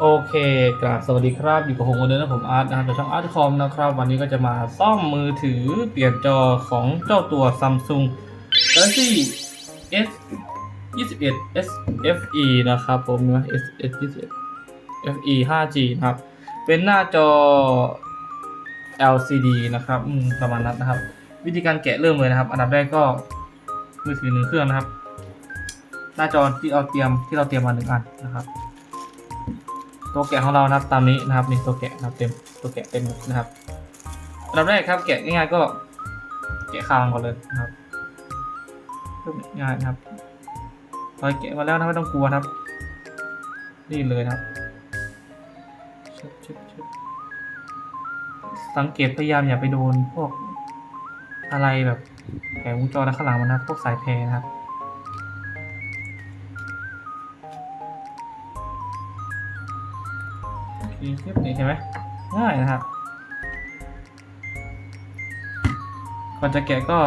โอเคกราบสวัสดีครับ อยู่กับผมคนเดิมนะผมอาร์ตนะครับจากช่องอาร์ตคอมนะครับ วันนี้ก็จะมาซ่อมมือถือเปลี่ยนจอของเจ้าตัว Samsung Galaxy S 21 S FE นะครับผมนะ S S 21 FE 5G นะครับ เป็นหน้าจอ LCD นะครับอืมประมาณนั้นนะครับ วิธีการแกะเริ่มเลยนะครับ อันดับแรกก็มือถือหนึ่งเครื่องนะครับ หน้าจอที่เราเตรียมที่เราเตรียมมาหนึ่งอันนะครับ ตัวแกะของเรานะครับตามนี้นะครับนี่ตัวแกะนะครับเต็มตัวแกะเต็มนะครับอันดับแรกครับแกะง่ายๆก็แกะคางก่อนเลยนะครับง่ายนะครับพอแกะมาแล้วนะไม่ต้องกลัวครับนี่เลยนะครับชึบชึบชึบสังเกตพยายามอย่าไปโดนพวกอะไรแบบแผงวงจรและข้างหลังมันนะพวกสายแพรนะครับ โอเคลิปนี้เห็นไหมง่ายนะครับ ก่อนจะแกะก็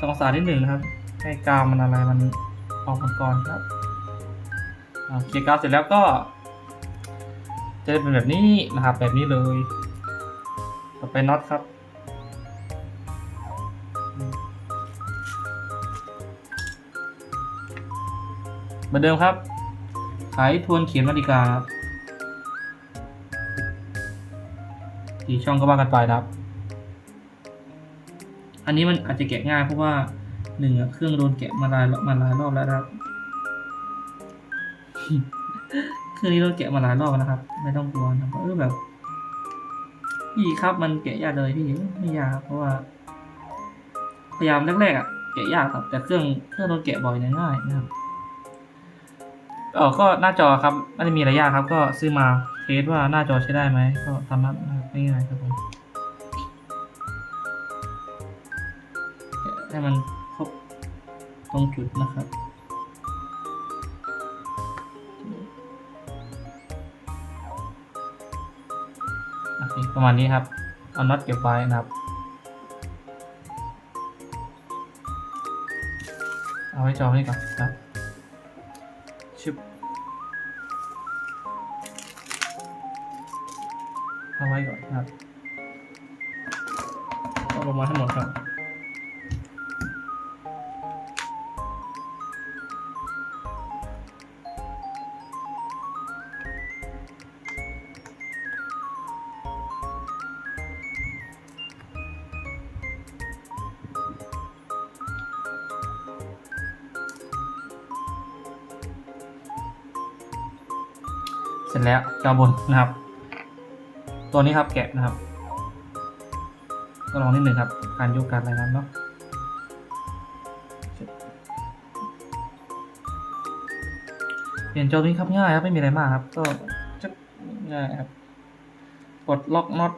ต้องสานิดหนึ่งนะครับ ให้กาวมันอะไรมันออกมาก่อนครับเคลียร์กาวเสร็จแล้วก็ จะได้เป็นแบบนี้นะครับ แบบนี้เลย ต่อไปน็อตครับเหมือนเดิมครับไขทวนเขียนนาฬิกาครับ กี่ช่องก็ว่ากันไปนะครับ อันนี้มันอาจจะแกะง่ายเพราะว่าหนึ่งเครื่องโดนแกะมาหลายรอบมาหลายรอบแล้วนะครับ เครื่องนี้โดนแกะมาหลายรอบนะครับ ไม่ต้องกลัวนะเพราะเออแบบพี่ครับมันแกะยากเลยพี่ไม่ยากเพราะว่า พยายามแรกๆอะแกะยากครับ แต่เครื่องเครื่องโดนแกะบ่อยเนี่ยง่ายนะครับเออก็หน้าจอครับไม่ได้มีอะไรยากครับ ก็ซื้อมา เทสว่าหน้าจอใช้ได้ไหมก็ทำนั้นนะครับง่ายครับผมให้มันครบตรงจุดนะครับโอเคประมาณนี้ครับ เอาน็อตเก็บไว้นะครับ เอาไว้จอนี่ก่อนครับชึบ เอาไว้ก่อนครับเอาลงมาให้งหมดครับเสร็จแล้วจอบนนะครับ ตัวนี้ครับแกะนะครับ ก็ลองนิดหนึ่งครับ การยกการอะไรนั้นเนาะเปลี่ยนจอนี้ครับง่ายครับไม่มีอะไรมากครับ ก็จะง่ายครับ กดล็อกน็อต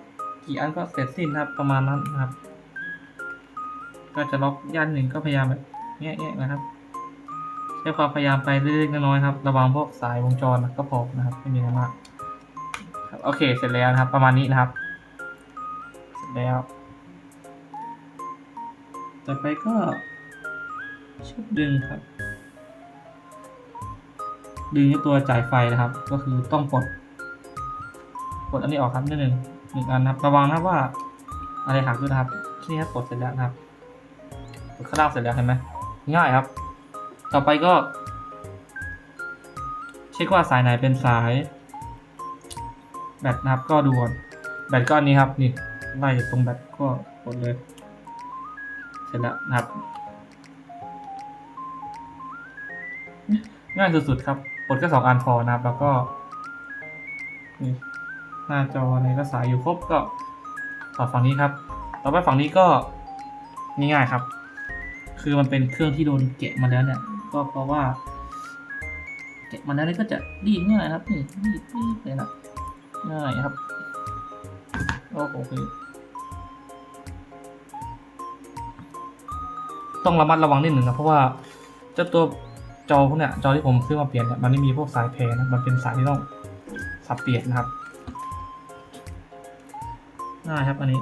กี่อันก็เสร็จสิ้นครับประมาณนั้นครับ ก็จะล็อกย่านหนึ่งก็พยายามแบบแงะๆนะครับใช้ความพยายามไปเล็กๆน้อยๆครับ ระวังพวกสายวงจรก็พอนะครับ ไม่มีอะไรมาก โอเค เสร็จแล้วนะครับ ประมาณนี้นะครับ เสร็จแล้ว ต่อไปก็ชุบดึงครับ ดึงตัวจ่ายไฟนะครับ ก็คือต้องปลดปลดอันนี้ออกครับนิดหนึ่งหนึ่งอันนะครับระวังนะว่า อะไรหักด้วยนะครับที่นี่ครับปลดเสร็จแล้วนะครับปลดข้างล่างเสร็จแล้วเห็นไหมง่ายครับ ต่อไปก็ เช็คว่าสายไหนเป็นสาย แบตนะครับก็ดูก่อนแบตก้อนนี้ครับนี่ไล่ตรงแบตก็กดเลย เสร็จแล้วนะครับ ง่ายสุดๆครับกดแค่สองอันพอนะครับ แล้วก็นี่หน้าจอในก็สายอยู่ครบก็ถอดฝั่งนี้ครับ ต่อไปฝั่งนี้ก็ง่ายๆครับ คือมันเป็นเครื่องที่โดนแกะมาแล้วเนี่ย ก็เพราะว่าแกะมาแล้วนี่ก็จะรีง่ายครับนี่รีดรีดเลยนะ ง่ายครับโอ้โหคือต้องระมัดระวังนิดหนึ่งนะเพราะว่าเจ้าตัวจอพวกเนี้ยจอที่ผมซื้อมาเปลี่ยนเนี่ยมันไม่มีพวกสายแพรนะมันเป็นสายที่ต้องสับเปลี่ยนนะครับง่ายครับอันนี้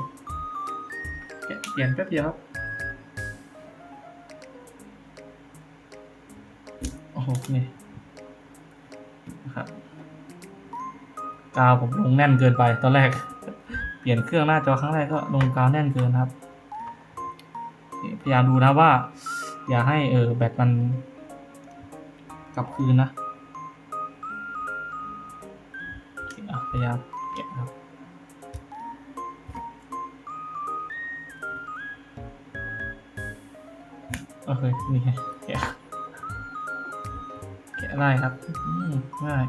เปลี่ยนแป๊บเดียวครับโอ้โหนี่นะครับ กาวผมลงแน่นเกินไปตอนแรก เปลี่ยนเครื่องหน้าจอครั้งแรกก็ลงกาวแน่นเกินครับ พยายามดูนะว่า อย่าให้เออแบตมันกลับคืนนะพยายามแกะครับโอเคนี่แกะแกะได้ครับง่าย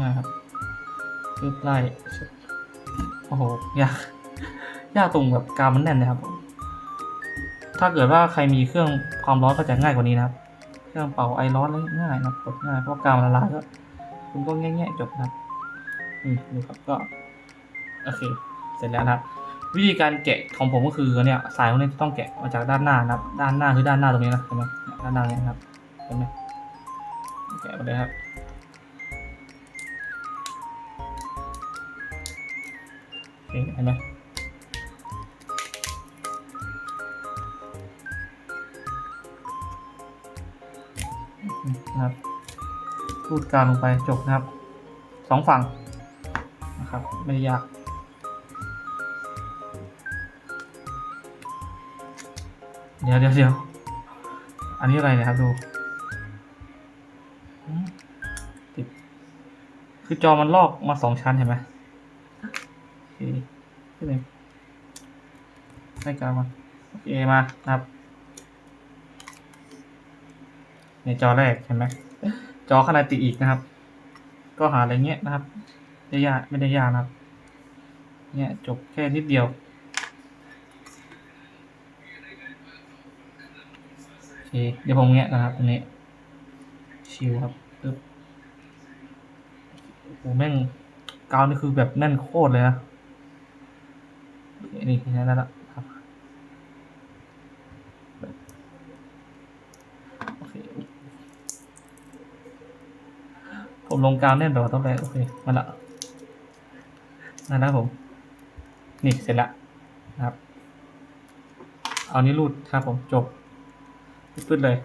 ง่าครับปึ๊บไล่โอ้โหยากยากตรงแบบกาวมันแน่นนะครับ ถ้าเกิดว่าใครมีเครื่องความร้อนก็จะง่ายกว่านี้นะครับ เครื่องเป่าไอร้อนแล้วง่ายนะกดง่ายเพราะกาวมันละลายก็คุณก็แง่ๆจบนะครับอืมดูครับก็โอเค เสร็จแล้วนะครับ วิธีการแกะของผมก็คือเนี่ยสายพวกนี้ต้องแกะมาจากด้านหน้านะครับ ด้านหน้าคือด้านหน้าตรงนี้นะเห็นไหมด้านหน้าเนี่ยนะครับเห็นไหมแกะมาเลยครับ เห็นไหมนะครับรูดกาวลงไปจบนะครับสองฝั่งนะครับ ไม่ยากเดี๋ยวเดี๋ยวเดี๋ยวอันนี้อะไรนะครับดูติดคือจอมันลอกมาสองชั้นเห็นไหม โอเคขึ้นเลย ให้กลางมาโอเคมานะครับ ในจอแรกเห็นไหมจอขนาดติอีกนะครับ ก็หาอะไรเงี้ยนะครับได้ยากไม่ได้ยากนะครับเนี่ยจบแค่นิดเดียวโอเคเดี๋ยวผมแงะนะครับตรงนี้ชิวครับปึ๊บโอ้โหแม่งกาวนี่คือแบบแน่นโคตรเลยนะนี่แค่นั้นละครับโอเค ผมลงกาวแน่นแบบว่าต้องไปโอเคมาละนั่นนะผม นี่เสร็จละนะครับ เอานี้รูดครับผมจบปึ๊ดเลย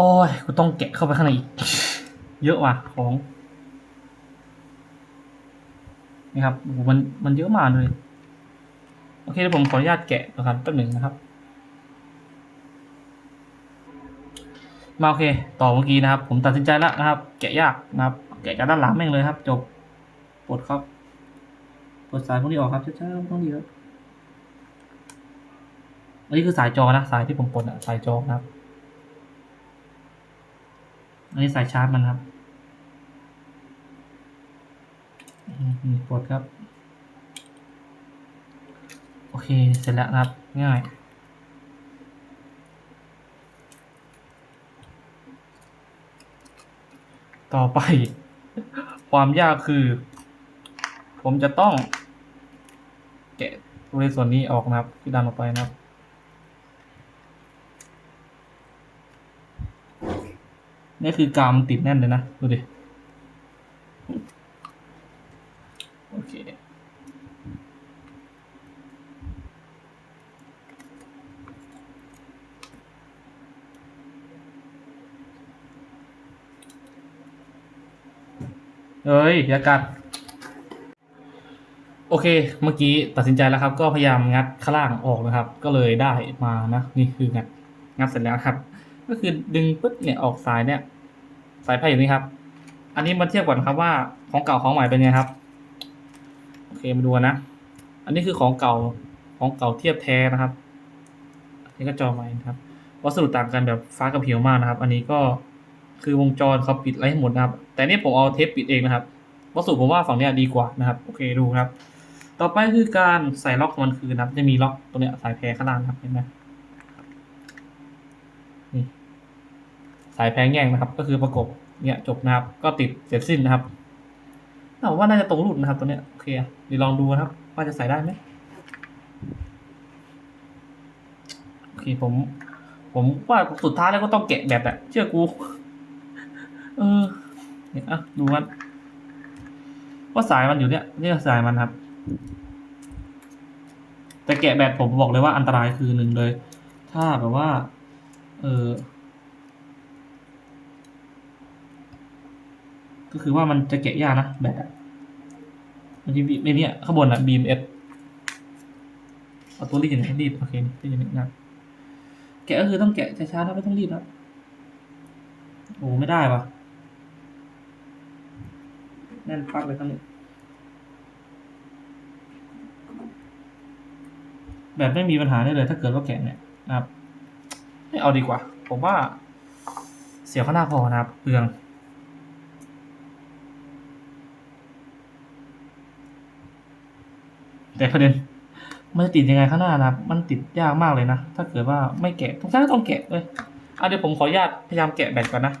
โอ้ย กูต้องแกะเข้าไปข้างในอีก เยอะว่ะของ นี่ครับมันมันเยอะมากเลย โอเคเดี๋ยวผมขออนุญาตแกะนะครับแป๊บหนึ่งนะครับ มาโอเค ต่อเมื่อกี้นะครับ ผมตัดสินใจแล้วนะครับ แกะยากนะครับ แกะจากด้านหลังแม่งเลยครับ จบ ปลดครับปลดสายพวกนี้ออกครับช้าๆต้องดีแล้วอันนี้คือสายจอนะ สายที่ผมปลดอะสายจอนะครับ อันนี้สายชาร์จมันครับมนี่ปดครับ โอเค เสร็จแล้วครับ ง่ายต่อไป ความยากคือ ผมจะต้อง แกะตัวในส่วนนี้ออกนะครับที่ดันออกไปนะครับ นี่คือกามติดแน่นเลยนะ ดูดิ โอเคเอ้ยอย่ากัด โอเค เมื่อกี้ตัดสินใจแล้วครับ ก็พยายามงัดข้างล่างออกนะครับ ก็เลยได้มานะ นี่คืองัดงัดเสร็จแล้วครับ ก็คือดึงปึ๊บเนี่ยออกสายเนี่ย สายไพ่อยู่นี่ครับ อันนี้มาเทียบก่อนครับว่าของเก่าของใหม่เป็นไงครับ โอเคมาดูนะ อันนี้คือของเก่าของเก่าเทียบแท้นะครับอันนี้ก็จอใหม่นะครับวัสดุต่างกันแบบฟ้ากับผิวมากนะครับ อันนี้ก็คือวงจรเขาปิดอะไรให้หมดนะครับ แต่นี่ผมเอาเทปปิดเองนะครับวัสดุผมว่าฝั่งเนี้ยดีกว่านะครับ โอเคดูครับ ต่อไปคือการใส่ล็อกมันคือนะครับ จะมีล็อกตรงเนี้ยสายแพรข้างล่างนะครับเห็นไหม สายแพงแย่งนะครับ ก็คือประกบเนี่ยจบนะครับ ก็ติดเสร็จสิ้นนะครับแต่ว่าน่าจะตรงรุ่นนะครับ ตัวเนี้ยโอเคเดี๋ยวลองดูนะครับ ว่าจะใส่ได้ไหมโอเคผม ผมว่าสุดท้ายแล้วก็ต้องแกะแบบอะเชื่อกูเออเนี่ยอะดูกันว่าสายมันอยู่เนี่ยนี่สายมันครับ แต่แกะแบบผมบอกเลยว่าอันตรายคือหนึ่งเลย ถ้าแบบว่า เออ ก็คือว่ามันจะแกะยากนะแบบอะมันจะมีในเนี้ยข้างบนอะ BMS เอาตัวรีดอย่างนี้รีดโอเครีดอย่างนี้นะแกะก็คือต้องแกะช้าๆนะไม่ต้องรีบนะโอ้ไม่ได้ปะแน่นปักเลยทั้งนี้แบบไม่มีปัญหาได้เลย ถ้าเกิดว่าแกะเนี่ยนะครับไม่เอาดีกว่า ผมว่า เสียข้างหน้าพอนะครับเปลือง แต่ประเด็นมันจะติดยังไงข้างหน้านะมันติดยากมากเลยนะ ถ้าเกิดว่าไม่แกะทุกท่านก็ต้องแกะเลยอะเดี๋ยวผมขออนุญาตพยายามแกะแบตก่อนนะ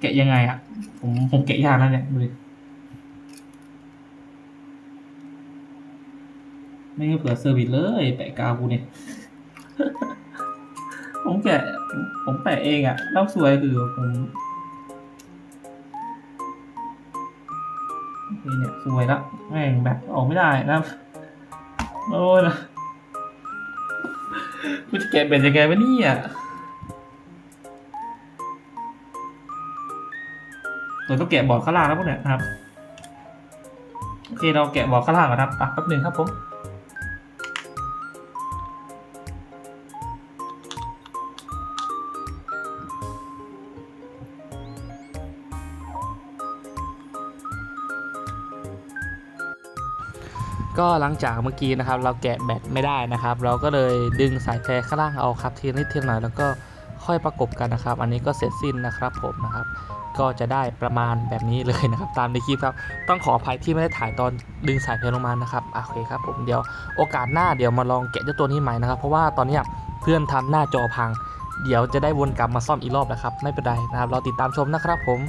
แกะยังไงอะผมผมแกะยากนะเนี่ยดูดิไม่เผื่อเซอร์วิสเลย แปะกาวกูเนี่ย ผมแกะผมแปะเองอะแล้วสวยคือผม นี่เนี่ยสวยละแม่งแบบออกไม่ได้นะโอ้ยนะกูจะแกะเป็นยังไงวะเนี่ยตัวต้องแกะบอร์ดข้างล่างแล้วพวกเนี่ยนะครับโอเคเราแกะบอร์ดข้างล่างก่อนครับอะแป๊บหนึ่งครับผม ก็หลังจากเมื่อกี้นะครับ เราแกะแบตไม่ได้นะครับ เราก็เลยดึงสายแพรข้างล่างเอาครับทีนิดทีหน่อยแล้วก็ค่อยประกบกันนะครับ อันนี้ก็เสร็จสิ้นนะครับผมนะครับ ก็จะได้ประมาณแบบนี้เลยนะครับ ตามในคลิปครับ ต้องขออภัยที่ไม่ได้ถ่ายตอนดึงสายแพรลงมานะครับโอเคครับผมเดี๋ยวโอกาสหน้าเดี๋ยวมาลองแกะเจ้าตัวนี้ใหม่นะครับ เพราะว่าตอนนี้เพื่อนทำหน้าจอพัง เดี๋ยวจะได้วนกลับมาซ่อมอีกรอบนะครับ ไม่เป็นไรนะครับ เราติดตามชมนะครับผม